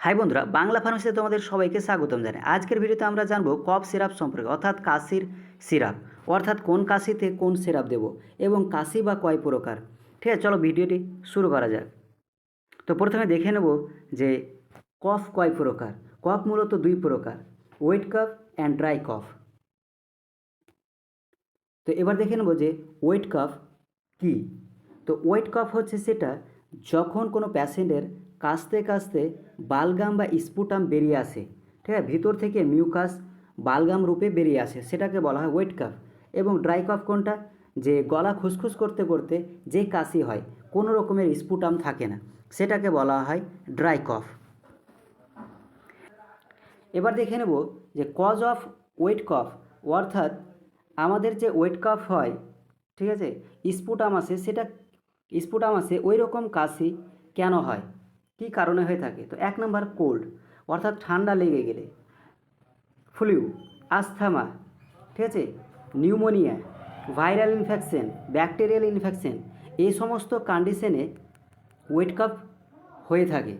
High বন্ধুরা, বাংলা ফার্মেসিতে তোমাদের সবাইকে স্বাগতম জানাই। আজকের ভিডিওতে আমরা জানব কফ সিরাপ সম্পর্কে, অর্থাৎ কাশির সিরাপ। অর্থাৎ কোন কাশিতে কোন সিরাপ দেব এবং কাশি বা কয় প্রকার। ঠিক আছে, চলো ভিডিওটি শুরু করা যাক। তো প্রথমে দেখে নেব যে কফ কয় প্রকার। কফ মূলত দুই প্রকার wet cough and dry cough. তো এবার দেখে নেব যে ওয়েট কফ কী? তো ওয়েট কফ হচ্ছে সেটা যখন কোনো প্যাশেন্টের কাশতে কাস্তে বালগাম বা স্পুটাম বেরিয়ে আসে, ঠিক আছে? ভিতর থেকে মিউকাস বালগাম রূপে বেরিয়ে আসে, সেটাকে বলা হয় ওয়েট কাফ। এবং ড্রাই কফ কোনটা? যে গলা খুসখুস করতে করতে যে কাশি হয়, কোনো রকমের স্পুটাম থাকে না। সেটাকে বলা হয় ড্রাই কফ। এবার দেখে নেব যে কজ অফ ওয়েট কফ, অর্থাৎ আমাদের যে ওয়েট কফ হয়, ঠিক আছে? স্পুটাম আসে, সেটা স্পুটাম আসে ওই রকম কাশি কেন হয়? কী কারণে হয়ে থাকে? তো এক নম্বর কোল্ড অর্থাৎ ঠান্ডা লেগে গেলে। ফ্লু আস্থামা ঠিক আছে? Pneumonia viral infection bacterial infection এই সমস্ত কন্ডিশনে ওয়েট কাপ হয়ে থাকে।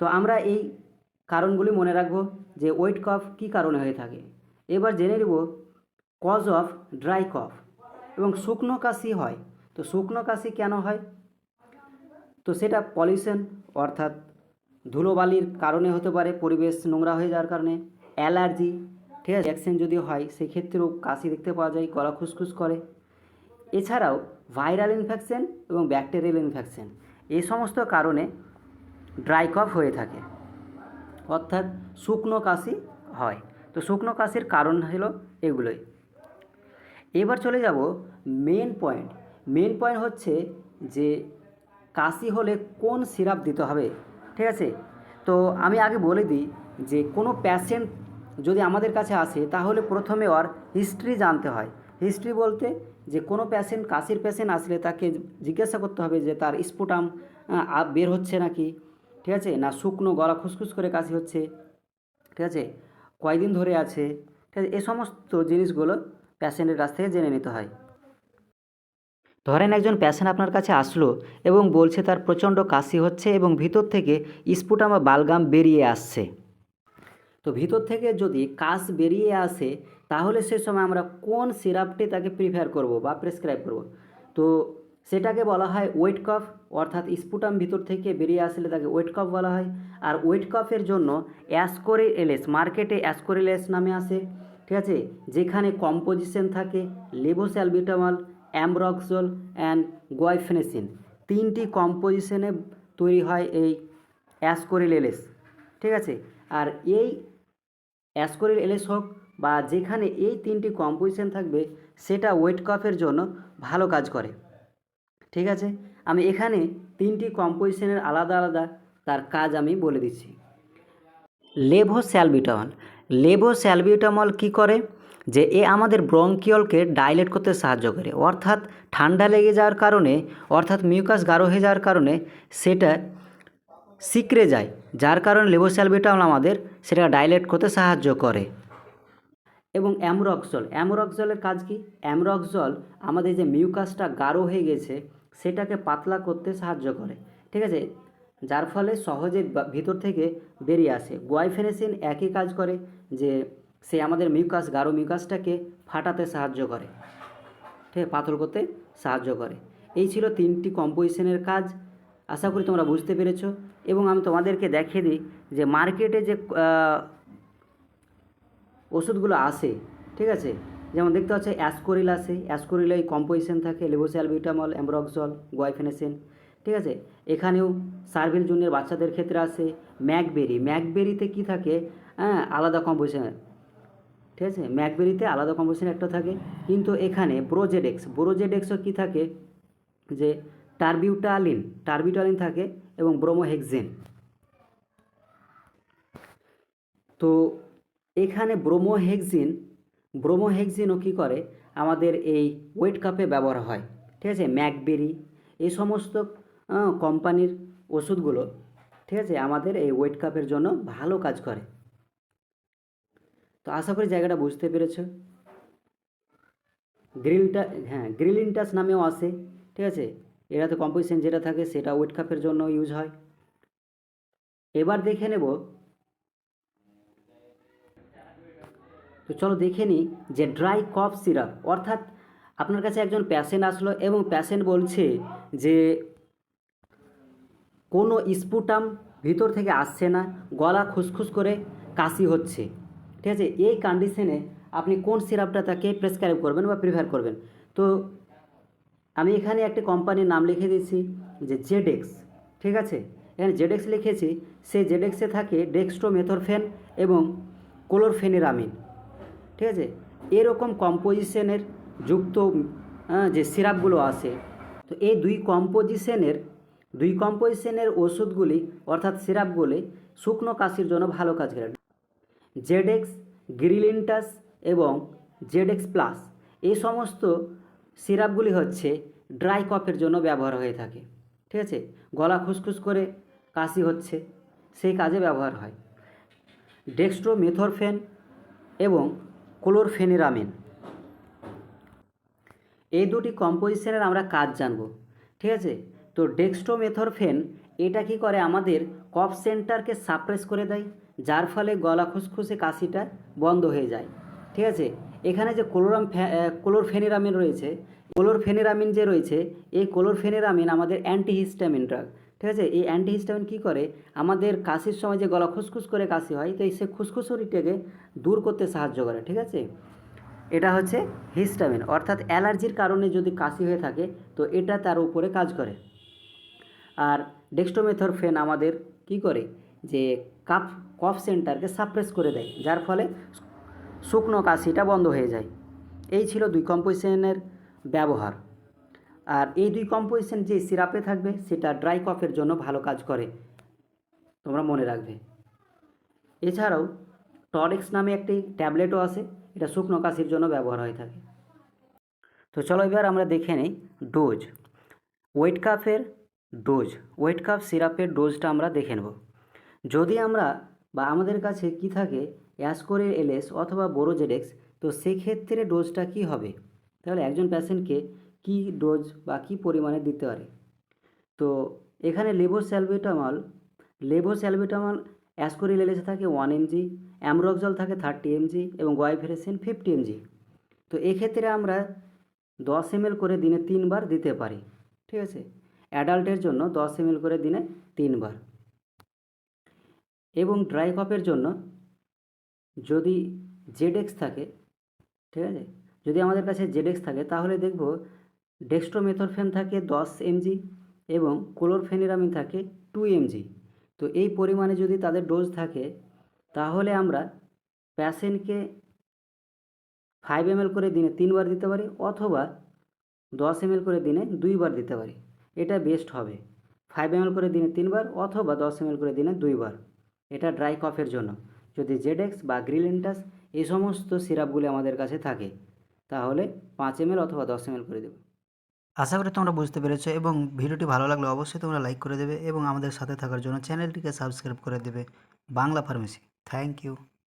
তো আমরা এই কারণগুলি মনে রাখব যে ওয়েট কফ কী কারণে হয়ে থাকে। এবার জেনে নেব কজ অফ ড্রাই কফ এবং শুকনো কাশি হয়। তো শুকনো কাশি কেন হয়? তো সেটা পলিউশন অর্থাৎ ধুলোবালির কারণে হতে পারে, পরিবেশ নোংরা হয়ে যাওয়ার কারণে, অ্যালার্জি, ঠিক আছে? ভ্যাকসিন যদি হয়, সেক্ষেত্রেও কাশি দেখতে পাওয়া যায় গলা খুসখুস করে। এছাড়াও ভাইরাল ইনফেকশন এবং ব্যাকটেরিয়াল ইনফেকশন এই সমস্ত কারণে ড্রাই কফ হয়ে থাকে। অর্থাৎ শুকনো কাশি হয়। তো শুকনো কাশির কারণ হলো এগুলোই। এবার চলে যাব মেন পয়েন্ট মেন পয়েন্ট হচ্ছে যে কাশি হলে কোন সিরাপ দিতে হবে? ঠিক আছে? তো আমি আগে বলে দিই যে কোনো প্যাশেন্ট যদি আমাদের কাছে আসে, তাহলে প্রথমে ওর হিস্ট্রি জানতে হয়। হিস্ট্রি বলতে যে কোনো প্যাশেন্ট কাশির প্যাশেন্ট আসলে তাকে জিজ্ঞাসা করতে হবে যে তার স্পুটাম বের হচ্ছে নাকি? ঠিক আছে? না শুকনো গলা খুসখুস করে কাশি হচ্ছে? ঠিক আছে? কয়দিন ধরে আছে? ঠিক আছে? এ সমস্ত জিনিসগুলো প্যাশেন্টের কাছ থেকে জেনে নিতে হয়। ধরেন একজন প্যাশেন্ট আপনার কাছে আসলো এবং বলছে তার প্রচণ্ড কাশি হচ্ছে এবং ভিতর থেকে স্পুটাম বা বালগাম বেরিয়ে আসছে। তো ভিতর থেকে যদি কাশ বেরিয়ে আসে, তাহলে সে সময় আমরা কোন সিরাপটি তাকে প্রিফার করব বা প্রেসক্রাইব করব? তো সেটাকে বলা হয় ওয়েট কফ অর্থাৎ স্পুটাম ভিতর থেকে বেরিয়ে আসলে তাকে ওয়েট কফ বলা হয়। আর ওয়েট কফের জন্য অ্যাসকোরি এলএস মার্কেটে অ্যাসকোরিলেস নামে আসে ঠিক আছে? যেখানে কম্পোজিশন থাকে লেবোস্যালবিটামল অ্যামরক্সল অ্যান্ড গোয়াইফেনেসিন তিনটি কম্পোজিশনে তৈরি হয় এই অ্যাসকোরিল এলএস ঠিক আছে? আর এই অ্যাসকোরিল এলএস হোক বা যেখানে এই তিনটি কম্পোজিশন থাকবে, সেটা ওয়েট কফের জন্য ভালো কাজ করে। ঠিক আছে? আমি এখানে তিনটি কম্পোজিশনের আলাদা আলাদা তার কাজ আমি বলে দিচ্ছি। লেভো স্যালবিটামল লেভো স্যালবিটামল কী করে? যে এ আমাদের ব্রঙ্কিয়লকে ডাইলেট করতে সাহায্য করে। অর্থাৎ ঠান্ডা লেগে যাওয়ার কারণে, অর্থাৎ মিউকাস গাঢ় হয়ে যাওয়ার কারণে সেটা সিকড়ে যায়, যার কারণে লেবোস্যালবিটামল আমাদের সেটা ডাইলেট করতে সাহায্য করে। এবং অ্যামরক্সল, অ্যামরক্সলের কাজ কি? অ্যামরক্সল আমাদের যে মিউকাসটা গাঢ় হয়ে গেছে, সেটাকে পাতলা করতে সাহায্য করে। ঠিক আছে? যার ফলে সহজে ভিতর থেকে বেরিয়ে আসে। গোয়াইফেনেসিন একই কাজ করে যে সে আমাদের মিউকাস গাঢ় মিউকাসটাকে ফাটাতে সাহায্য করে। ঠিক আছে? পাতল করতে সাহায্য করে। এই ছিল তিনটি কম্পোজিশনের কাজ। আশা করি তোমরা বুঝতে পেরেছ। এবং আমি তোমাদেরকে দেখিয়ে দিই যে মার্কেটে যে ওষুধগুলো আসে, ঠিক আছে? যেমন দেখতে পাচ্ছি, অ্যাসকোরিল আসে। অ্যাসকোরিলে কম্পোজিশন থাকে লেবোস্যালবিটামল অ্যামব্রক্সল, গোয়াইফেনেসিন, ঠিক আছে? এখানেও সার্ভিল জুনিয়র বাচ্চাদের ক্ষেত্রে আসে। ম্যাকবেরি। ম্যাকবেরিতে কি থাকে? হ্যাঁ আলাদা কম্পোজিশন। ঠিক আছে? ম্যাকবেরিতে আলাদা কম্পোজিশন একটা থাকে। কিন্তু এখানে ব্রোজেডেক্স ব্রোজেডেক্সও কী থাকে? যে টার্বিউটালিন টার্বিউটালিন থাকে এবং ব্রোমোহেক্সেন তো এখানে ব্রোমোহেক্সিন ব্রোমোহেক্সিনও কী করে? আমাদের এই ওয়েট কাপে ব্যবহার হয়। ঠিক আছে? ম্যাকবেরি এই সমস্ত কোম্পানির ওষুধগুলো, ঠিক আছে? আমাদের এই ওয়েট কাপের জন্য ভালো কাজ করে। তো আশা করি জায়গাটা বুঝতে পেরেছ। গ্রিলটা হ্যাঁ গ্রিলিনটাস নামেও আসে, ঠিক আছে? এটাতে কম্পোজিশন যেটা থাকে সেটা ওয়েট কাপের জন্য ইউজ হয়। এবার দেখে নেব। তো চলো দেখে নিই যে ড্রাই কফ সিরাপ, অর্থাৎ আপনার কাছে একজন প্যাশেন্ট আসলো এবং প্যাশেন্ট বলছে যে কোনো স্পুটাম ভিতর থেকে আসছে না, গলা খুসখুস করে, কাশি হচ্ছে। ঠিক আছে? এই কন্ডিশনে আপনি কোন সিরাপটা তাকে প্রেসক্রাইব করবেন বা প্রিফার করবেন? তো আমি এখানে একটি কোম্পানির নাম লিখে দিয়েছি, যে জেডেক্স ঠিক আছে? এখানে জেডেক্স লিখেছি সেই জেডেক্সে থাকে ডেক্সট্রোমেথরফেন এবং ক্লোরফেনিরামিন ঠিক আছে? এরকম কম্পোজিশনের যুক্ত যে সিরাপগুলো আছে, তো এই দুই কম্পোজিশনের দুই কম্পোজিশনের ওষুধগুলি, অর্থাৎ সিরাপগুলি শুকনো কাশির জন্য ভালো কাজ করে। জেডেক্স গ্রিলিন্টাস এবং জেডেক্স প্লাস। এই সমস্ত সিরাপগুলি হচ্ছে ড্রাই কফের জন্য ব্যবহার হয়ে থাকে। ঠিক আছে? গলা খুসখুস করে কাশি হচ্ছে, সেই কাজে ব্যবহার হয়। ডেক্সট্রোমেথরফেন এবং ক্লোরফেনিরামিন। এই দুটি কম্পোজিশনের আমরা কাজ জানব। ঠিক আছে? তো ডেক্সট্রোমেথরফেন এটা কি করে আমাদের কফ সেন্টারকে সাপ্রেস করে দেয়? যার ফলে গলা খুসখুসে কাশিটা বন্ধ হয়ে যায়। ঠিক আছে? এখানে যে ক্লোরাম ক্লোরফেনিরামিন রয়েছে ক্লোরফেনিরামিন যে রয়েছে, এই ক্লোরফেনিরামিন আমাদের অ্যান্টিহিস্টামিন ড্রাগ ঠিক আছে? এই অ্যান্টিহিস্টামিন কী করে? আমাদের কাশির সময় যে গলা খুসখুস করে কাশি হয়, তো সে খুসখুসরিটাকে দূর করতে সাহায্য করে, ঠিক আছে? এটা হচ্ছে হিস্টামিন অর্থাৎ অ্যালার্জির কারণে যদি কাশি হয়ে থাকে, তো এটা তার উপরে কাজ করে। আর ডেক্সটোমেথরফেন আমাদের কি করে? যে কাফ, কফ সেন্টারকে সাপ্রেস করে দেয়, যার ফলে শুকনো কাশিটা বন্ধ হয়ে যায়। এই ছিল দুই কম্পোজিশনের ব্যবহার। আর এই দুই কম্পোজিশন যে সিরাপে থাকবে, সেটা ড্রাই কফের জন্য ভালো কাজ করে। তোমরা মনে রাখবে। এছাড়াও টরেক্স নামে একটি ট্যাবলেটও আছে, এটা শুকনো কাশির জন্য ব্যবহার হয়ে থাকে। তো চলো এবার আমরা দেখে নিই ডোজ ওয়েট কাফের ডোজ ওয়েট কাপ সিরাপের ডোজটা আমরা দেখে নেব। যদি আমরা বা আমাদের কাছে কি থাকে অ্যাসকোরের এলএস অথবা বোরোজেডেক্স তো সেক্ষেত্রে ডোজটা কি হবে? তাহলে একজন প্যাশেন্টকে কি ডোজ বা কী পরিমাণে দিতে পারে? তো এখানে লেবোস্যালবিটামল লেবোস্যালবিটামল অ্যাসকোরিল এলএসে থাকে ওয়ান এমজি অ্যামরক্সল থাকে থার্টি এমজি এবং গোয়াইফেরেসিন ফিফটি এমজি তো এক্ষেত্রে আমরা দশ এমএল করে দিনে তিনবার দিতে পারি, ঠিক আছে? অ্যাডাল্টের জন্য দশ এমএল করে দিনে তিনবার। এবং ড্রাই কফের জন্য যদি জেডেক্স থাকে, ঠিক আছে? যদি আমাদের কাছে জেডেক্স থাকে, তাহলে দেখব ডেক্সট্রোমেথরফেন থাকে দশ এমজি এবং ক্লোরফেনিরামিন থাকে টু এমজি তো এই পরিমাণে যদি তাদের ডোজ থাকে, তাহলে আমরা প্যাশেন্টকে ফাইভ এমএল করে দিনে তিনবার দিতে পারি অথবা দশ এমএল করে দিনে দুইবার দিতে পারি। এটা বেস্ট হবে। ফাইভ এমএল করে দিনে তিনবার অথবা দশ এমএল করে দিনে দুইবার। এটা ড্রাই কফের জন্য। যদি জেডেক্স বা গ্রিলেন্টাস এই সমস্ত সিরাপগুলি আমাদের কাছে থাকে, তাহলে পাঁচ এমএল অথবা দশ এমএল করে দেবো। আশা করি তোমরা বুঝতে পেরেছ এবং ভিডিওটি ভালো লাগলে অবশ্যই তোমরা লাইক করে দেবে এবং আমাদের সাথে থাকার জন্য চ্যানেলটিকে সাবস্ক্রাইব করে দেবে। Bangla pharmacy thank you